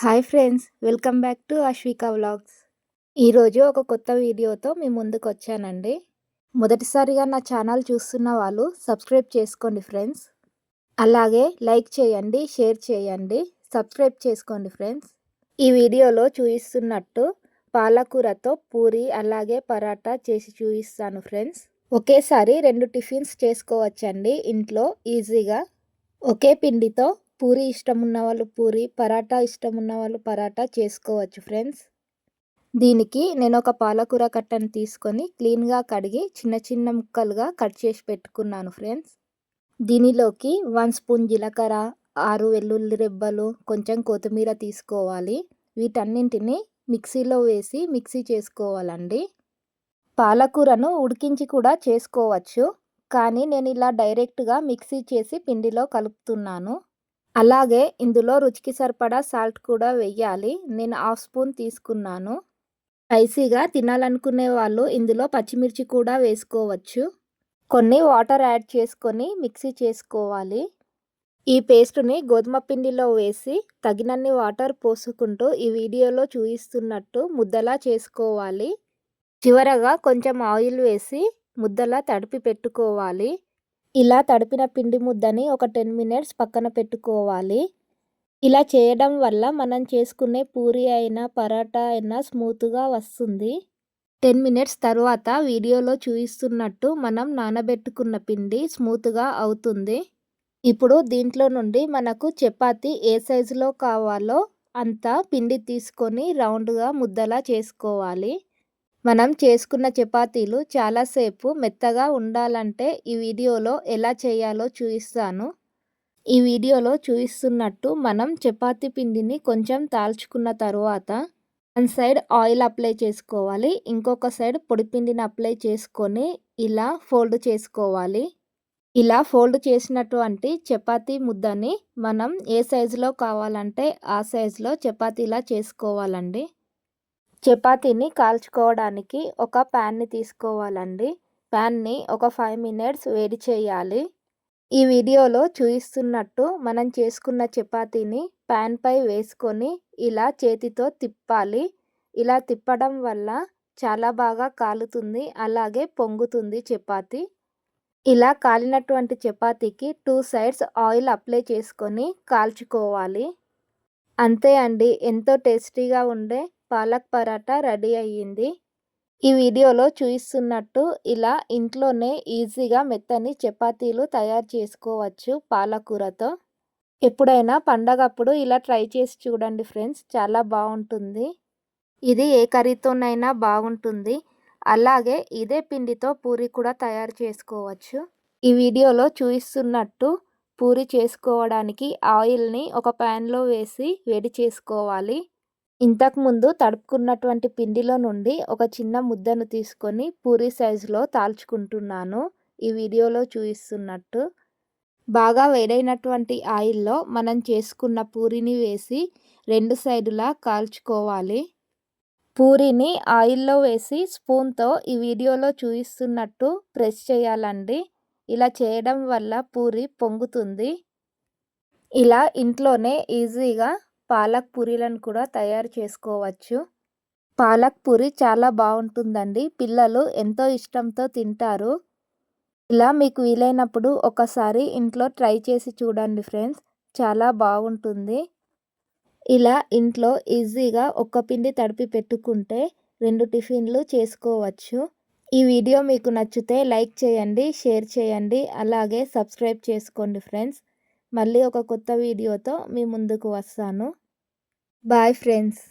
Hi friends welcome back to Ashwika vlogs. ఈరోజు ఒక కొత్త వీడియోతో మీ ముందుకు వచ్చానండి మొదటిసారిగా నా ఛానల్ చూస్తున్న వాళ్ళు సబ్స్క్రైబ్ చేసుకోండి ఫ్రెండ్స్. అలాగే లైక్ చేయండి షేర్ చేయండి సబ్స్క్రైబ్ చేసుకోండి ఫ్రెండ్స్. ఈ వీడియోలో చూపిస్తున్నట్టు పాలకూరతో పూరి అలాగే పరాటా చేసి చూపిస్తాను ఫ్రెండ్స్. ఒకేసారి రెండు టిఫిన్స్ చేసుకోవచ్చండి ఇంట్లో ఈజీగా. ఒకే పిండితో పూరి ఇష్టం ఉన్న వాళ్ళు పూరి పరాటా ఇష్టం ఉన్న వాళ్ళు పరాటా చేసుకోవచ్చు ఫ్రెండ్స్. దీనికి నేను ఒక పాలకూర కట్టను తీసుకొని క్లీన్గా కడిగి చిన్న చిన్న ముక్కలుగా కట్ చేసి పెట్టుకున్నాను ఫ్రెండ్స్. దీనిలోకి వన్ స్పూన్ జీలకర్ర ఆరు వెల్లుల్లి రెబ్బలు కొంచెం కొత్తిమీర తీసుకోవాలి. వీటన్నింటిని మిక్సీలో వేసి మిక్సీ చేసుకోవాలండి. పాలకూరను ఉడికించి కూడా చేసుకోవచ్చు కానీ నేను ఇలా డైరెక్ట్గా మిక్సీ చేసి పిండిలో కలుపుతున్నాను. అలాగే ఇందులో రుచికి సరిపడా సాల్ట్ కూడా వెయ్యాలి. నేను హాఫ్ స్పూన్ తీసుకున్నాను. స్పైసీగా తినాలనుకునే వాళ్ళు ఇందులో పచ్చిమిర్చి కూడా వేసుకోవచ్చు. కొన్ని వాటర్ యాడ్ చేసుకొని మిక్సీ చేసుకోవాలి. ఈ పేస్ట్ని గోధుమ పిండిలో వేసి తగినన్ని వాటర్ పోసుకుంటూ ఈ వీడియోలో చూపిస్తున్నట్టు ముద్దలా చేసుకోవాలి. చివరగా కొంచెం ఆయిల్ వేసి ముద్దలా తడిపి పెట్టుకోవాలి. ఇలా తడిపిన పిండి ముద్దని ఒక టెన్ మినిట్స్ పక్కన పెట్టుకోవాలి. ఇలా చేయడం వల్ల మనం చేసుకునే పూరి అయినా పరాటా అయినా స్మూత్గా వస్తుంది. టెన్ మినిట్స్ తర్వాత వీడియోలో చూపిస్తున్నట్టు మనం నానబెట్టుకున్న పిండి స్మూత్గా అవుతుంది. ఇప్పుడు దీంట్లో నుండి మనకు చపాతి ఏ సైజులో కావాలో అంత పిండి తీసుకొని రౌండ్గా ముద్దలా చేసుకోవాలి. మనం చేసుకున్న చపాతీలు చాలాసేపు మెత్తగా ఉండాలంటే ఈ వీడియోలో ఎలా చేయాలో చూపిస్తాను. ఈ వీడియోలో చూపిస్తున్నట్టు మనం చపాతీ పిండిని కొంచెం తాల్చుకున్న తర్వాత వన్ సైడ్ ఆయిల్ అప్లై చేసుకోవాలి. ఇంకొక సైడ్ పొడిపిండిని అప్లై చేసుకొని ఇలా ఫోల్డ్ చేసుకోవాలి. ఇలా ఫోల్డ్ చేసినటువంటి చపాతీ ముద్దని మనం ఏ సైజులో కావాలంటే ఆ సైజులో చపాతీలా చేసుకోవాలండి. చపాతీని కాల్చుకోవడానికి ఒక ప్యాన్ని తీసుకోవాలండి. ప్యాన్ని ఒక ఫైవ్ మినిట్స్ వేడి చేయాలి. ఈ వీడియోలో చూపిస్తున్నట్టు మనం చేసుకున్న చపాతీని ప్యాన్పై వేసుకొని ఇలా చేతితో తిప్పాలి. ఇలా తిప్పడం వల్ల చాలా బాగా కాలుతుంది అలాగే పొంగుతుంది చపాతీ. ఇలా కాలినటువంటి చపాతీకి టూ సైడ్స్ ఆయిల్ అప్లై చేసుకొని కాల్చుకోవాలి. అంతే అండి ఎంతో టేస్టీగా ఉండే పాలక్ పరాటా రెడీ అయ్యింది. ఈ వీడియోలో చూపిస్తున్నట్టు ఇలా ఇంట్లోనే ఈజీగా మెత్తని చపాతీలు తయారు చేసుకోవచ్చు పాలకూరతో. ఎప్పుడైనా పండగప్పుడు ఇలా ట్రై చేసి చూడండి ఫ్రెండ్స్ చాలా బాగుంటుంది. ఇది ఏ కర్రీతోనైనా బాగుంటుంది. అలాగే ఇదే పిండితో పూరి కూడా తయారు చేసుకోవచ్చు. ఈ వీడియోలో చూపిస్తున్నట్టు పూరి చేసుకోవడానికి ఆయిల్ని ఒక ప్యాన్లో వేసి వేడి చేసుకోవాలి. ఇంతకుముందు తడుపుకున్నటువంటి పిండిలో నుండి ఒక చిన్న ముద్దను తీసుకొని పూరి సైజులో తాల్చుకుంటున్నాను. ఈ వీడియోలో చూపిస్తున్నట్టు బాగా వేడైనటువంటి ఆయిల్లో మనం చేసుకున్న పూరిని వేసి రెండు సైడులా కాల్చుకోవాలి. పూరిని ఆయిల్లో వేసి స్పూన్తో ఈ వీడియోలో చూపిస్తున్నట్టు ప్రెస్ చేయాలండి. ఇలా చేయడం వల్ల పూరి పొంగుతుంది. ఇలా ఇంట్లోనే ఈజీగా పాలక్ పూరీలను కూడా తయారు చేసుకోవచ్చు. పాలక్ పూరి చాలా బాగుంటుందండి. పిల్లలు ఎంతో ఇష్టంతో తింటారు. ఇలా మీకు వీలైనప్పుడు ఒకసారి ఇంట్లో ట్రై చేసి చూడండి ఫ్రెండ్స్. చాలా బాగుంటుంది. ఇలా ఇంట్లో ఈజీగా ఒక్క పిండి తడిపి పెట్టుకుంటే రెండు టిఫిన్లు చేసుకోవచ్చు. ఈ వీడియో మీకు నచ్చితే లైక్ చేయండి షేర్ చేయండి అలాగే సబ్స్క్రైబ్ చేసుకోండి ఫ్రెండ్స్. మళ్ళీ ఒక కొత్త వీడియోతో మీ ముందుకు వస్తాను. Bye friends.